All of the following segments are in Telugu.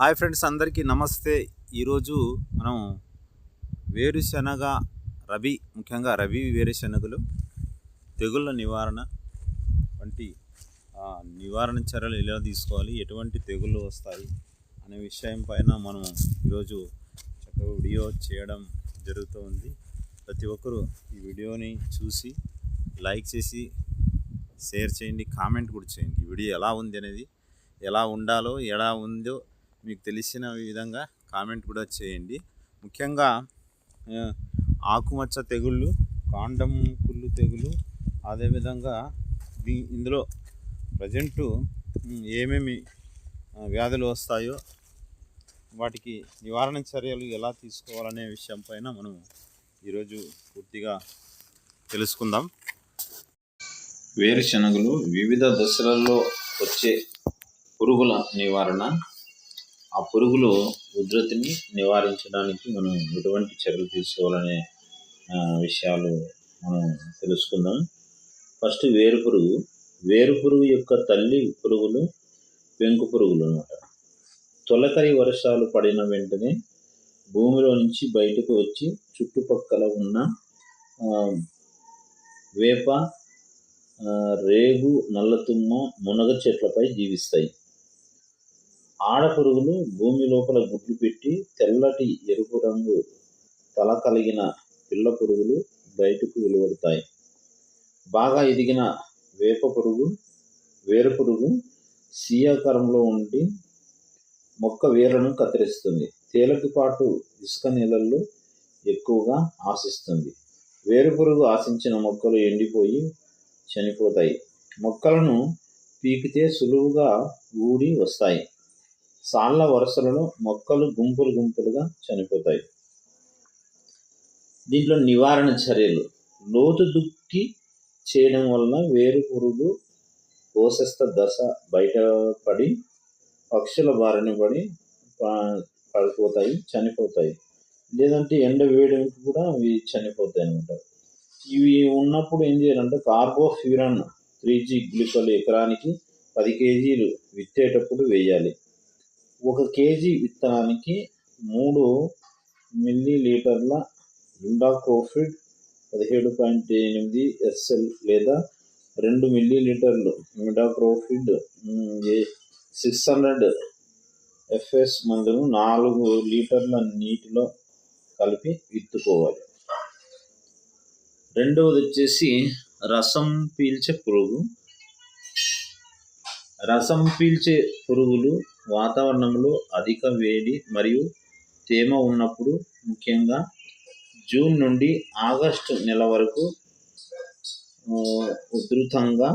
హాయ్ ఫ్రెండ్స్ అందరికీ నమస్తే. ఈరోజు మనం వేరుశనగ రబీ ముఖ్యంగా రవి వేరుశనగలు తెగుళ్ళ నివారణ వంటి నివారణ చర్యలు ఎలా తీసుకోవాలి ఎటువంటి తెగుళ్ళు వస్తాయి అనే విషయం పైన మనం ఈరోజు చక్కగా వీడియో చేయడం జరుగుతుంది. ప్రతి ఒక్కరూ ఈ వీడియోని చూసి లైక్ చేసి షేర్ చేయండి కామెంట్ కూడా చేయండి. ఈ వీడియో ఎలా ఉంది అనేది ఎలా ఉండాలో ఎలా ఉందో మీకు తెలిసిన విధంగా కామెంట్ కూడా చేయండి. ముఖ్యంగా ఆకుమచ్చ తెగుళ్ళు కాండం కుళ్ళు తెగులు అదేవిధంగా దీ ఇందులో ప్రజెంటు ఏమేమి వ్యాధులు వస్తాయో వాటికి నివారణ చర్యలు ఎలా తీసుకోవాలనే విషయం పైన మనం ఈరోజు పూర్తిగా తెలుసుకుందాం. వేరుశనగలు వివిధ దశలలో వచ్చే పురుగుల నివారణ ఆ పురుగులు ఉధృతిని నివారించడానికి మనం ఎటువంటి చర్యలు తీసుకోవాలనే విషయాలు మనం తెలుసుకుందాం. ఫస్ట్ వేరు పురుగు. వేరు పురుగు యొక్క తల్లి పురుగులు పెంకు పురుగులు అన్నమాట. తొలకరి వర్షాలు పడిన వెంటనే భూమిలో నుంచి బయటకు వచ్చి చుట్టుపక్కల ఉన్న వేప రేగు నల్లతుమ్మ మునగ చెట్లపై జీవిస్తాయి. ఆడపురుగులు భూమి లోపల గుడ్లు పెట్టి తెల్లటి ఎరుపు రంగు తల కలిగిన పిల్ల పురుగులు బయటకు వెలువడతాయి. బాగా ఎదిగిన వేప పురుగు వేరు పురుగు సీయాకారంలో ఉండి మొక్క వేర్లను కత్తిరిస్తుంది. తేలికపాటు ఇసుక నీళ్ళల్లో ఎక్కువగా ఆశిస్తుంది. వేరు పురుగు ఆశించిన మొక్కలు ఎండిపోయి చనిపోతాయి. మొక్కలను పీకితే సులువుగా ఊడి వస్తాయి. సాళ్ళ వరుసలలో మొక్కలు గుంపులు గుంపులుగా చనిపోతాయి. దీంట్లో నివారణ చర్యలు. లోతు దుక్కి చేయడం వలన వేరు పురుగు కోశస్థ దశ బయటపడి పక్షుల బారిన పడి పడిపోతాయి చనిపోతాయి. లేదంటే ఎండ వేయడానికి కూడా అవి చనిపోతాయి అనమాట ఇవి ఉన్నప్పుడు ఏం చేయాలంటే కార్బోఫ్యూరన్ త్రీ జీ గ్లికల్ ఎకరానికి పది కేజీలు విత్తేటప్పుడు వేయాలి. ఒక కేజీ విత్తనానికి మూడు మిల్లీ లీటర్ల ఇండాక్రోఫిడ్ పదిహేడు పాయింట్ ఎనిమిది ఎస్ఎల్ లేదా రెండు మిల్లీ లీటర్లు మిడాక్రోఫిడ్ సిక్స్ హండ్రెడ్ ఎఫ్ఎస్ మందును నాలుగు లీటర్ల నీటిలో కలిపి విత్తుకోవాలి. రెండవది వచ్చేసి రసం పీల్చే పురుగు. రసం పీల్చే పురుగులు వాతావరణంలో అధిక వేడి మరియు తేమ ఉన్నప్పుడు ముఖ్యంగా జూన్ నుండి ఆగస్టు నెల వరకు ఉధృతంగా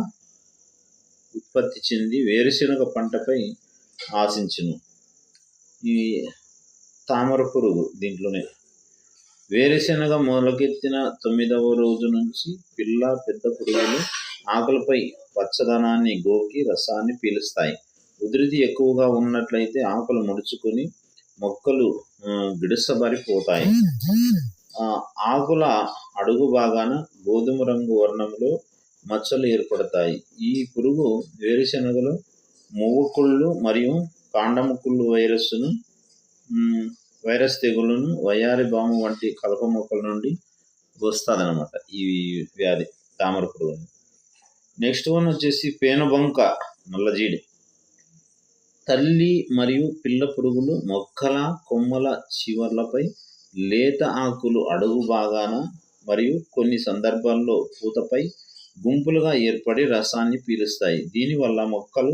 ఉత్పత్తి చెంది వేరుశెనగ పంటపై ఆశించును. ఈ తామర పురుగు దీంట్లోనే. వేరుశెనగ మొలకెత్తిన తొమ్మిదవ రోజు నుంచి పిల్ల పెద్ద పురుగులు ఆకులపై పచ్చదనాన్ని గోకి రసాన్ని పీలుస్తాయి. ఉధృతి ఎక్కువగా ఉన్నట్లయితే ఆకులు ముడుచుకొని మొక్కలు గిడుసబరిపోతాయి ఆకుల అడుగు భాగాన గోధుమ రంగు వర్ణంలో మచ్చలు ఏర్పడతాయి. ఈ పురుగు వేరుశనగలు మువ్వకుళ్ళు మరియు కాండముకుళ్ళు వైరస్ను వైరస్ తెగులను వయారి బాము వంటి కలప మొక్కల నుండి వస్తుందన్నమాట ఈ వ్యాధి తామర పురుగు నెక్స్ట్ వన్ వచ్చేసి పేనుబంక నల్లజీడి. తల్లి మరియు పిల్ల పురుగులు మొక్కల కొమ్మల చివర్లపై లేత ఆకులు అడుగు భాగాన మరియు కొన్ని సందర్భాల్లో పూతపై గుంపులుగా ఏర్పడి రసాన్ని పీలుస్తాయి. దీనివల్ల మొక్కలు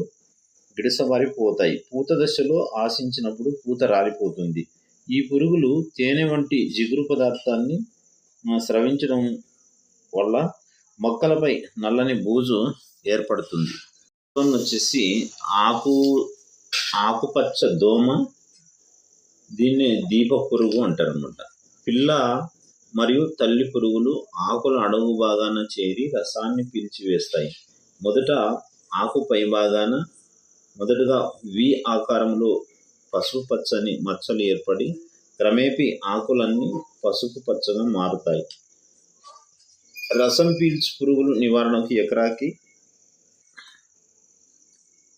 గిడసబారిపోతాయి పూత దశలో ఆశించినప్పుడు పూత రాలిపోతుంది. ఈ పురుగులు తేనె వంటి జిగురు పదార్థాన్ని స్రవించడం వల్ల మొక్కలపై నల్లని బూజు ఏర్పడుతుంది. వచ్చేసి ఆకు ఆకుపచ్చ దోమ దీన్ని దీప పురుగు అంటారనమాట పిల్ల మరియు తల్లి పురుగులు ఆకుల అడుగు భాగాన చేరి రసాన్ని పీల్చివేస్తాయి మొదట ఆకు పై భాగాన మొదటగా వి ఆకారంలో పసుపు పచ్చని మచ్చలు ఏర్పడి క్రమేపీ ఆకులన్నీ పసుపు పచ్చగా మారుతాయి. రసం పీల్చు పురుగులు నివారణకు ఎకరాకి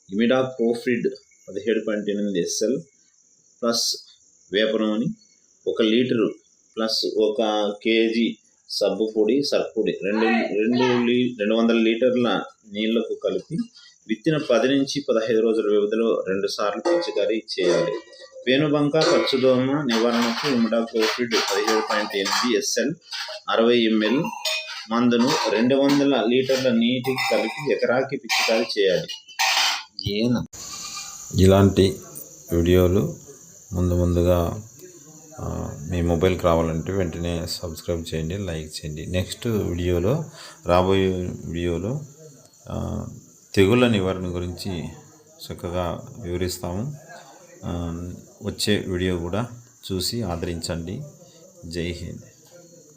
ఇమిడాక్రోఫిడ్ పదిహేడు పాయింట్ ఎనిమిది ఎస్ఎల్ ప్లస్ వేప నూనె ఒక లీటరు ప్లస్ ఒక కేజీ సబ్బు పొడి సర్పొడి రెండు రెండు లీ రెండు వందల లీటర్ల నీళ్ళకు కలిపి విత్తిన పది నుంచి పదహైదు రోజుల వ్యవధిలో రెండు సార్లు పిచికారీ చేయాలి పేనుబంక పచ్చుదోమ నివారణకు ఇమిడాక్లోపిడ్ పదిహేడు పాయింట్ ఎనిమిది ఎస్ఎల్ అరవై ఎంఎల్ మందును రెండు వందల లీటర్ల నీటికి కలిపి ఎకరాకి పిచికారీ చేయాలి. ఏనా? ఇలాంటి వీడియోలు ముందు ముందుగా మీ మొబైల్కి రావాలంటే వెంటనే సబ్స్క్రైబ్ చేయండి లైక్ చేయండి. నెక్స్ట్ వీడియోలో రాబోయే వీడియోలో తెగుళ్ళ నివారణ గురించి చక్కగా వివరిస్తాము. వచ్చే వీడియో కూడా చూసి ఆదరించండి. జై హింద్.